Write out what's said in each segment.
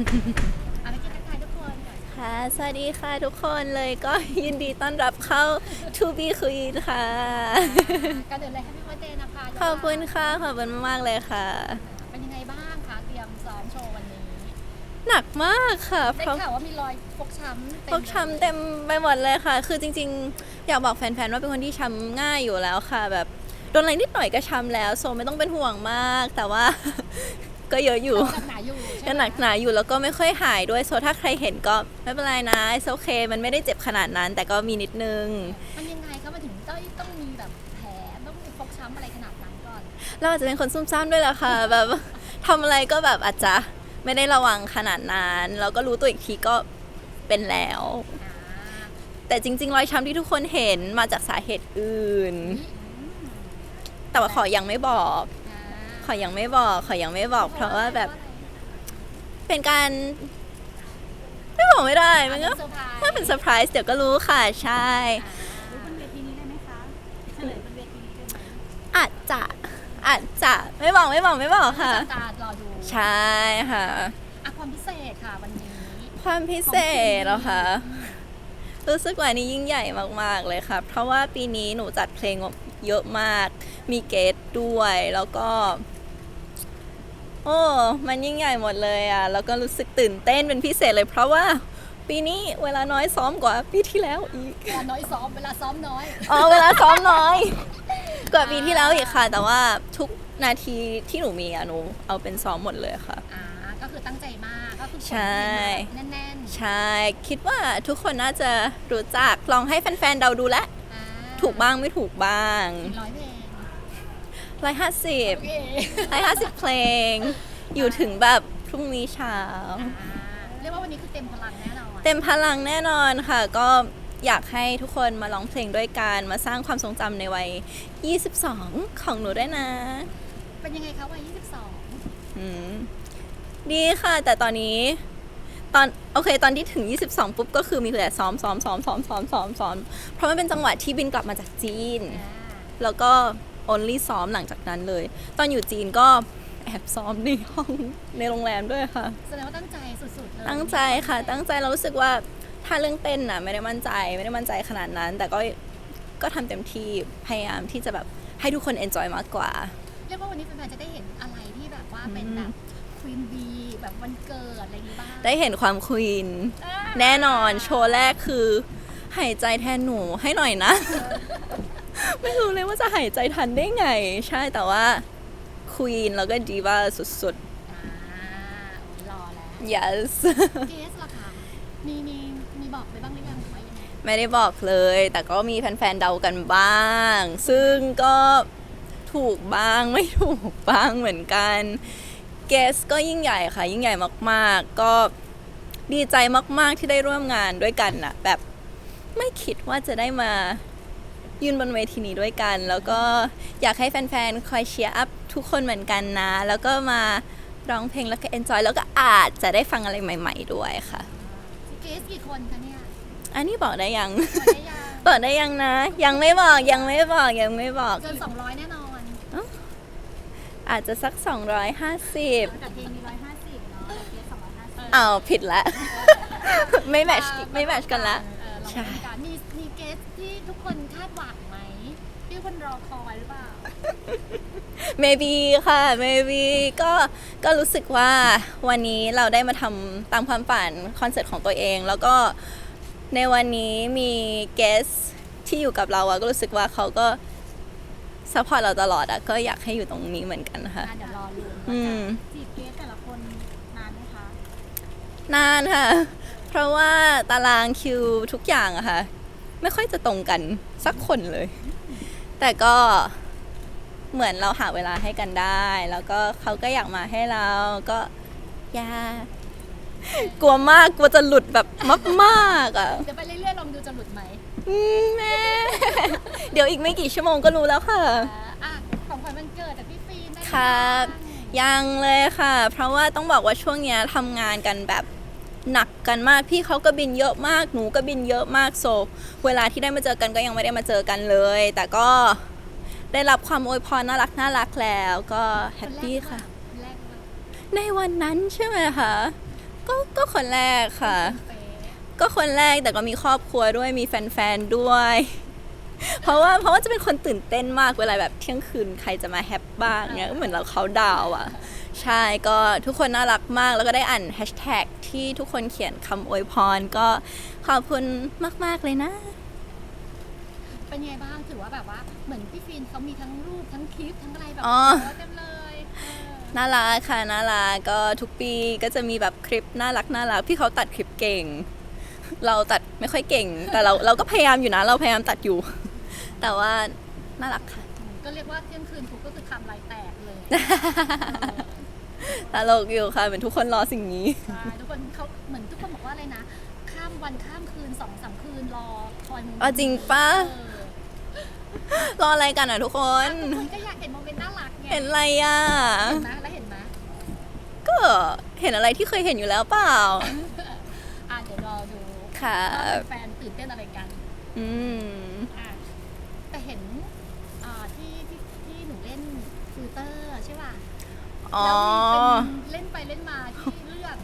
คนก่อนค่ะ สวัสดีค่ะทุกคนเลยก็ยินดีต้อนรับเข้า To Be Queen ค่ะการเดินเลยให้พี่วันเดย์นะคะขอบคุณค่ะ ขอบคุณมากๆเลยค่ะ เป็นยังไงบ้างคะเตรียมซ้อมโชว์วันนี้หนักมากค่ะ เพได้ราะข่าวว่ามีรอยฟกช้ำพวกช้ำเต็มไปหมดเลยค่ะ คือจริงๆ อยากบอกแฟนๆ ว่าเป็นคนที่ช้ำง่ายอยู่แล้วค่ะ แบบโดนอะไรนิดหน่อยก็ช้ำแล้ว โซไม่ต้องเป็นห่วงมาก แต่ว่า ก็เยอะอยู่หนักหนาอยู่ใช่ไม ก็หนักหนาอยู่แล้วก็ไม่ค่อยหายด้วยโซถ้าใครเห็นก็ไม่เป็นไรนะโอเค มันไม่ได้เจ็บขนาดนั้น แต่ก็มีนิดนึง มันยังไงคะมันถึงต้องต้องมีแบบแผลต้องมีฟกช้ำอะไรขนาดนั้นก่อนเราอาจจะเป็นคนซุ่มซ่ามด้วยแหละค่ะ แบบทำอะไรก็แบบอาจจะไม่ได้ระวังขนาดนั้นแล้วก็รู้ตัวอีกทีก็เป็นแล้วอ่าแต่จริง ๆ รอยช้ำที่ทุกคนเห็นมาจากสาเหตุอื่นอืมแต่ว่าขอยังไม่บอกอ่าขอยังไม่บอก ขอยังไม่บอก เพราะว่าแบบ เป็นการ ไม่บอกไม่ได้มันก็เซอร์ไพรส์ถ้าเป็นเซอร์ไพรส์เดี๋ยวก็รู้ค่ะ ใช่รู้บนเวทีนี้ได้ไหมคะเฉลยบนเวทีนี้ได้ไหมอาจจะอาจจะไม่บอกไม่บอกไม่บอกค่ะ ตารอดูใช่ค่ะอะความพิเศษค่ะวันนี้ ความพิเศษเหรอคะรู้สึกว่านี่ยิ่งใหญ่มาก ๆ เลยค่ะ เพราะว่าปีนี้หนูจัดเพลงเยอะมาก มีเกสด้วย แล้วก็ โอ้มันยิ่งใหญ่หมดเลยอะแล้วก็รู้สึกตื่นเต้นเป็นพิเศษเลยเพราะว่าปีนี้เวลาน้อยซ้อมกว่าปีที่แล้วอีก เวลาน้อยซ้อมเวลาซ้อมน้อย อ๋อเวลาซ้อมน้อย กว่าปีที่แล้วอีกค่ะ แต่ว่าทุกนาทีที่หนูมีอะหนูเอาเป็นซ้อมหมดเลยค่ะ อ่าก็คือตั้งใจมากก็คือใช่ แน่นแน่นใช่ คิดว่าทุกคนน่าจะรู้จักลองให้แฟนๆเดาดูแลวๆอ่าถูกบ้างไม่ถูกบ้างกี่ร้อยเพลง ร้อยห้าสิบโอเคร้อยห้าสิบเพลง อยู่ถึงแบบพรุ่งนี้เช้าอ่าเรียกว่าวันนี้คือเต็มพลังแน่นอนเต็มพลังแน่นอนค่ะ ก็อยากให้ทุกคนมาร้องเพลงด้วยกัน มาสร้างความทรงจำในวัย 22 ของหนูด้วยนะ เป็นยังไงคะวัย 22 อืม ดีค่ะ แต่ตอนนี้ตอนโอเคตอนที่ถึง 22 ปุ๊บก็คือมีแต่ซ้อมซ้อมซ้อมซ้อมซ้อมซ้อมซ้อมเพราะมันเป็นจังหวะที่บินกลับมาจากจีนอ่าแล้วก็ only ซ้อมหลังจากนั้นเลย ตอนอยู่จีนก็แอบซ้อมในห้องในโรงแรมด้วยค่ะ แสดงว่าตั้งใจสุดๆเลยตั้งใจค่ะ ตั้งใจเรารู้สึกว่าถ้าเรื่องเต้นน่ะไม่ได้มั่นใจไม่ได้มั่นใจขนาดนั้น แต่ก็ก็ทำเต็มที่พยายามที่จะแบบให้ทุกคน enjoy มากกว่า เรียกว่าวันนี้แฟนๆจะได้เห็นอะไรที่แบบว่าเป็นแบบควีนบีแบบวันเกิดอะไรอย่างนี้บ้างได้เห็นความควีนอ่าแน่นอนโชว์แรกคือหายใจแทนหนูให้หน่อยนะ ไม่รู้เลยว่าจะหายใจทันได้ไง ใช่แต่ว่าควีนแล้วก็ดีว่าสุดอ่าโอ้ยรอแล้ว ๆ yes เกสล่ะคะมีมีมีบอกไปบ้างหรือยังว่ายังไงไม่ได้บอกเลย แต่ก็มีแฟนๆเดากันบ้าง ซึ่งก็ถูกบ้างไม่ถูกบ้างเหมือนกันเกสก็ยิ่งใหญ่ค่ะ ยิ่งใหญ่มากๆ ก็ดีใจมากๆที่ได้ร่วมงานด้วยกันน่ะ แบบไม่คิดว่าจะได้มา ยืนบนเวทีนี้ด้วยกัน แล้วก็อยากให้แฟนๆ คอยเชียร์อัพทุกคนเหมือนกันนะ แล้วก็มาร้องเพลงแล้วก็เอนจอยแล้วก็อาจจะได้ฟังอะไรใหม่ ๆ ด้วยค่ะ เกสกี่คนคะเนี่ยอันนี้บอกได้ยังบอกได้ยัง บอกได้ยังนะ ยังไม่บอกยังไม่บอกยังไม่บอก เกิน200 แน่นอนอาจจะสัก 250 แต่เพลงมี 150 เนาะเกส250อ้าวผิดละ ไม่แมทช์ไม่แมทช์กันละ เออลองใช่ดูกันมีมีเกสที่ทุกคนคาดหวังไหมที่ทุกคนรอคอยหรือเปล่า maybe ค่ะ maybe ก็ก็รู้สึกว่าวันนี้เราได้มาทำตามความฝันคอนเสิร์ตของตัวเอง แล้วก็ในวันนี้มีเกสที่อยู่กับเราอะก็รู้สึกว่าเขาก็ซัพพอร์ตเราตลอดอะก็อยากให้อยู่ตรงนี้เหมือนกันค่ะ อะเดี๋ยวรอลุ้นอืมจีบเกสแต่ละคนนานไหมคะ นานค่ะ เพราะว่าตารางคิวทุกอย่างอะค่ะ ไม่ค่อยจะตรงกันสักคนเลย แต่ก็เหมือนเราหาเวลาให้กันได้ แล้วก็เขาก็อยากมาให้เราก็อยากลัวมากกลัวจะหลุดแบบมากๆอะเดี๋ยวไปเรื่อยๆลองดูจะหลุดไหมอืมแม่เดี๋ยวอีกไม่กี่ชั่วโมงก็รู้แล้วค่ะอ่าอะของขวัญวันเกิดจากพี่ฟิล์มได้ไหมครับยังเลยค่ะ เพราะว่าต้องบอกว่าช่วงเนี้ยทำงานกันแบบ หนักกันมากพี่เขาก็บินเยอะมากหนูก็บินเยอะมากโซเวลาที่ได้มาเจอกันก็ยังไม่ได้มาเจอกันเลย แต่ก็ได้รับความอวยพรน่ารักน่ารักแล้วก็แฮปปี้ค่ะนแรกเลยในวันนั้นใช่ไหมคะก็ก็คนแรกค่ะเป๊ะก็คนแรกแต่ก็มีครอบครัวด้วยมีแฟนๆด้วย เพราะว่าเพราะว่าจะเป็นคนตื่นเต้นมากเวลาแบบเที่ยงคืนใครจะมาแฮปบ้างเงี้ยก็เหมือนเราเขาดาวน์อะ ใช่ก็ทุกคนน่ารักมาก แล้วก็ได้อ่านแฮชแท็กที่ทุกคนเขียนคำอวยพร ก็ขอบคุณมาก ๆ เลยนะ เป็นไงบ้างถือว่าแบบว่าเหมือนพี่ฟินเขามีทั้งรูปทั้งคลิปทั้งอะไรแบบอ๋อ เยอะเต็มเลยเออน่ารักค่ะน่ารักก็ทุกปีก็จะมีแบบคลิปน่ารักน่ารักพี่เขาตัดคลิปเก่ง เราตัดไม่ค่อยเก่ง แต่เราเราก็พยายามอยู่นะ เราพยายามตัดอยู่ แต่ว่าน่ารักค่ะ ก็เรียกว่าเที่ยงคืนทุกก็คือทำลายแตกเลยตลกอยู่ค่ะเหมือนทุกคนรอสิ่งนี้ใช่ทุกคนเขาเหมือนทุกคนบอกว่าอะไรนะ ข้ามวันข้ามคืนสองสามคืนรอคอยโมเมนต์เอาจริงปะเออรออะไรกันอะทุกคนทุกคนก็อยากเห็นโมเมนต์น่ารักไงเห็นอะไรอะเห็นไหมแล้วเห็นไหมก็เห็นอะไรที่เคยเห็นอยู่แล้วเปล่าอะเดี๋ยวรอดูค่ะว่าแฟนๆตื่นเต้นอะไรกัน อืม อะแต่เห็นอ่าที่ที่ที่หนูเล่นฟิลเตอร์ใช่ป่ะอ๋อ แล้วมีเป็นเล่นไปเล่นมาที่เลือก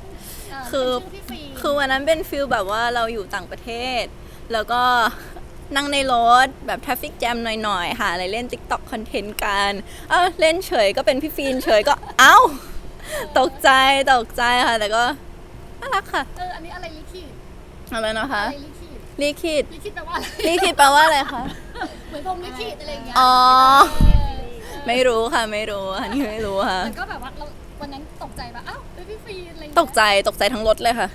เคือเป็นชื่อพี่ฟีคือวันนั้นเป็นฟิลแบบว่าเราอยู่ต่างประเทศ แล้วก็นั่งในรถแบบทราฟิกแจมหน่อยๆหาอะไรเล่น TikTok คอนเทนต์กันเอ้าเล่นเฉยก็เป็นพี่ฟีนเฉยก็ เอ้า ตกใจตกใจค่ะ แต่ก็น่ารักค่ะเอออันนี้อะไรลิขิตอะไรนะคะ อะไรลิขิตลิขิตลิขิตแปลว่าอะไรลิขิตแปลว่าอะไรคะ เหมือนพรหมลิขิตอะไรอย่างเงี้ยอ๋อ เออ ไม่รู้ค่ะไม่รู้อันนี้ไม่รู้ค่ะแต่ก็แบบว่าเราวันนั้นตกใจแบบอ้าวเป็นพี่ฟีนอะไรอย่างตเงี้ยกใจตกใจทั้งรถเลยค่ะ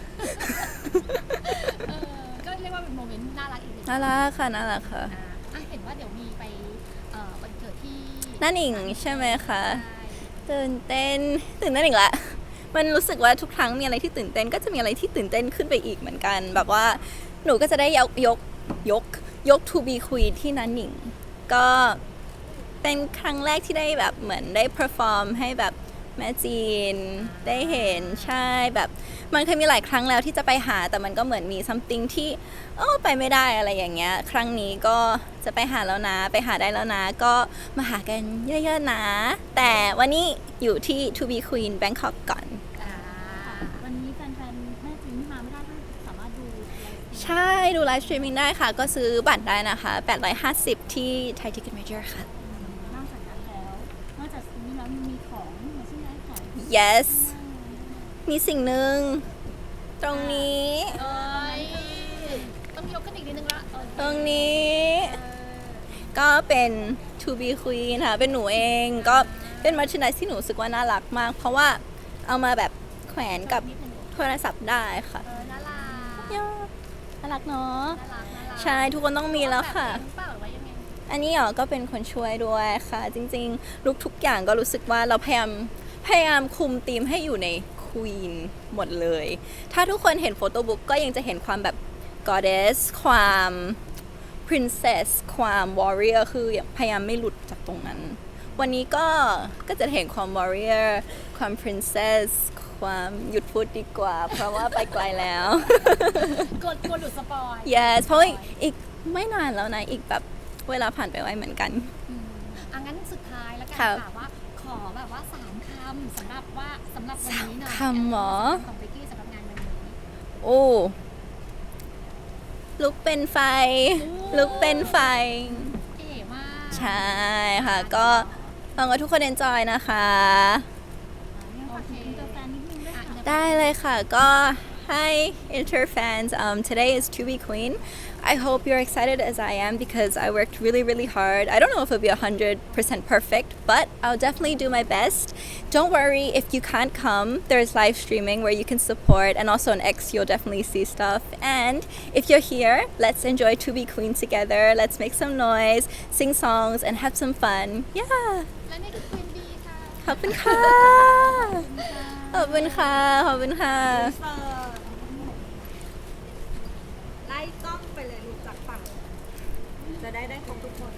เออก็เรียกว่าเป็นโมเมนต์น่ารักอีกหนึ่งน่ารักค่ะน่ารักค่ะ อ่าอะเห็นว่าเดี๋ยวมีไปเอ่อวันเกิดที่นั่นหนิงใช่ไหมคะ ใช่ตื่นเต้นตื่นเต้นอีกละมันรู้สึกว่าทุกครั้งมีอะไรที่ตื่นเต้นก็จะมีอะไรที่ตื่นเต้นขึ้นไปอีกเหมือนกัน แบบว่าหนูก็จะได้ยกยกยกยก to be queen ที่นั้นหนิง ก็ เป็นครั้งแรกที่ได้แบบเหมือนได้ perform ให้แบบแม่จีน ได้เห็นใช่แบบ มันเคยมีหลายครั้งแล้วที่จะไปหาแต่มันก็เหมือนมี something ที่เออไปไม่ได้อะไรอย่างเงี้ย ครั้งนี้ก็จะไปหาแล้วนะ ไปหาได้แล้วนะ ก็มาหากันเยอะๆนะ แต่วันนี้อยู่ที่ to be queen Bangkok ก่อนอ่าวันนี้แฟนๆแม่จีนที่มาไม่ได้ก็สามารถดูไลฟ์สตรีมใช่ดูไลฟ์สตรีมมิ่งได้ค่ะ ก็ซื้อบัตรได้นะคะ 850 ที่ Thai Ticket Major ค่ะ yes มีสิ่งหนึ่ง ตรงนี้ เอ้ยต้องยกขึ้นอีกนิดนึงละเออตรงนี้เออก็เป็น to be queen ค่ะ เป็นหนูเองก็เป็นมัชชันไที่หนูรู้สึกว่าน่ารักมาก เพราะว่าเอามาแบบแขวนกับนิดนึงโทรศัพท์ได้ค่ะเออน่ารักย่าน่ารักเนาะน่ารักน่ารักใช่ทุกคนต้องมีแล้วค่ะ แบบเองเปล่าหรือว่ายังไงอันนี้อ๋อก็เป็นคนช่วยด้วยค่ะ จริงๆลุกทุกอย่างก็รู้สึกว่าเราพยายาม พยายามคุมธีมให้อยู่ในควีนหมดเลย ถ้าทุกคนเห็นโฟโต้บุ๊กก็ยังจะเห็นความแบบ goddess ความ princess ความ warrior คือพยายามไม่หลุดจากตรงนั้น วันนี้ก็ก็จะเห็นความ warrior ความ princess ความหยุดพูดดีกว่า เพราะว่าไปไกลแล้ว กดกดหลุดสปอย yes เพราะว่าอีกไม่นานแล้วนะ อีกแบบเวลาผ่านไปไวเหมือนกัน อืมอะงั้นสุดท้ายแล้วกันครับค่ะว่าขอแบบว่าสามคำสำหรับว่าสำหรับวันนี้หน่อยสามคำเหรอ ของเบกกี้สำหรับงานวันนี้โอ้ลุกเป็นไฟ ลุกเป็นไฟ เก๋มากใช่ค่ะ ก็หวังว่าทุกคน enjoy นะคะยังฝากถึงอินเตอร์แฟนนิดนึงด้วยค่ะ ได้เลยค่ะก็ Hi Inter fans um, today is To Be Queen I hope you're excited as I am because I worked really really hard I don't know if it'll be 100% perfect but I'll definitely do my best don't worry if you can't come there's live streaming where you can support and also on X you'll definitely see stuff and if you're here let's enjoy To Be Queen together let's make some noise sing songs and have some fun yeah และนี่คือควีนบีค่ะ ขอบคุณค่ะ ขอบคุณค่ะ ขอบคุณค่ะ ไล่ เลยลูกจากฝั่ง จะได้ได้ครบทุกคน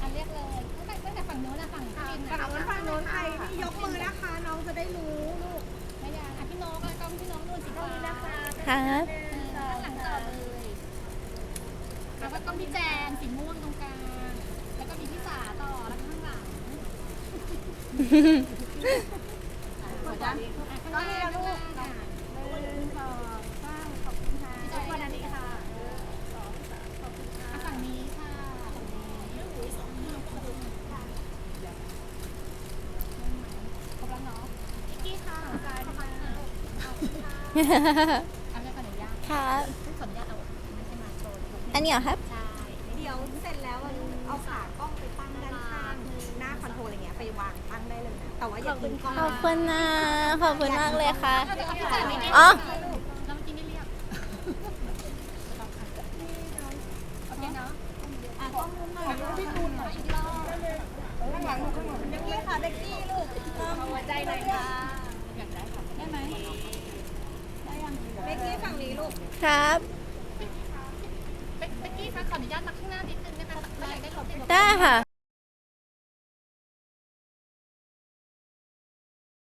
อะเรียกเลยตั้งแต่ตั้งแต่ฝั่งโน้นนะฝั่งพี่บินฝั่งโน้นฝั่งโน้นใครที่ยกมือนะคะ น้องจะได้รู้ลูกไม่ยากอะพี่โน้องอะกล้องพี่โน้องนู่นสีฟ้านะคะครับเออข้างหลังจอเลยแล้วก็กล้องพี่แจนสีม่วงตรงกลางแล้วก็มีพี่สาต่อแล้วก็ข้างหลังอะกดดันอะข้างหน้าข้างหน้า อาเรื่องขออนุญาตครับขออนุญาตเอาไม่ใช่มาโชว์อันนี้เหรอครับ ใช่เดี๋ยวเสร็จแล้วอะลูกเอาขากล้องไปตั้งด้านข้างหน้าคอนโทรลอะไรเงี้ยไปวางตั้งได้เลยนะแต่ว่าอย่าทิ้งกล้องขอบคุณนะ ขอบคุณมากเลยค่ะเอาพี่แจนไม่ได้อ๋อแล้วเมื่อกี้ไม่เรียกโอเคเนาะอะกล้องมุมหน่อยพี่ตูนหน่อยอีกรอบข้างหลังลูกข้างหลังยังเลยค่ะเบกกี้ลูกหัวใจหน่อยค่ะอยากได้ค่ะได้ไหม เบกกี้ฝั่งนี้ลูกครับเป๊กกี้คะขออนุญาตมาข้างหน้านิดนึงนะคะได้ได้ขอบคุณได้ค่ะ